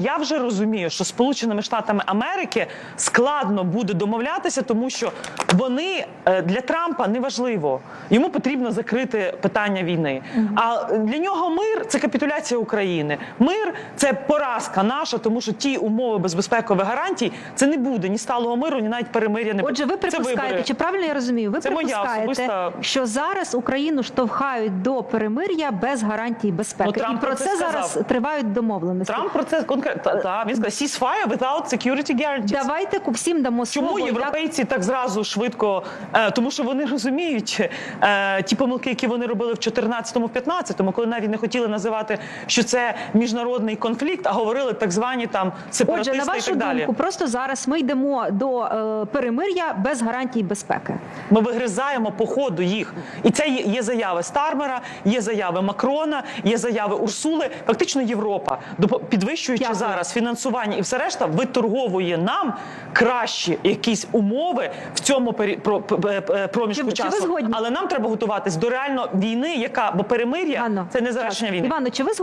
Я вже розумію, що Сполученими Штатами Америки складно буде домовлятися, тому що вони е, для Трампа не важливо. Йому потрібно закрити питання війни. А для нього мир це капітуляція України. Мир це поразка наша, тому що ті умови без безпекових гарантій це не буде ні сталого миру, ні навіть перемир'я не Отже, ви припускаєте, чи правильно я розумію? Ви Це припускаєте, особиста- що зараз Україну штовхають до перемир'я без гарантій безпеки, Ну, Трамп і про про це, це зараз тривають домовленості. Трамп про це конкретно та, він сказав ceasefire without security guarantees. Давайте всім дамо слово. як- європейці так зразу швидко? Е, тому що вони розуміють е, ті помилки, які вони робили в 14-15, коли навіть не хотіли називати, що це міжнародний конфлікт, а говорили так звані там сепаратисти Отже, на і вашу так далі. думку, просто зараз ми йдемо до е, перемир'я без гарантій безпеки. Ми вигризаємо по ходу їх. І це є, є заяви Стармера, є заяви Макрона, є заяви Урсули. Фактично Європа, підвищуючи. Зараз фінансування і все решта, виторговує нам кращі якісь умови в цьому пері- п- проміжку Чи- чи ви часу. згодні? Але нам треба готуватись до реально війни, яка бо перемир'я це не завершення війни. Івано, чи ви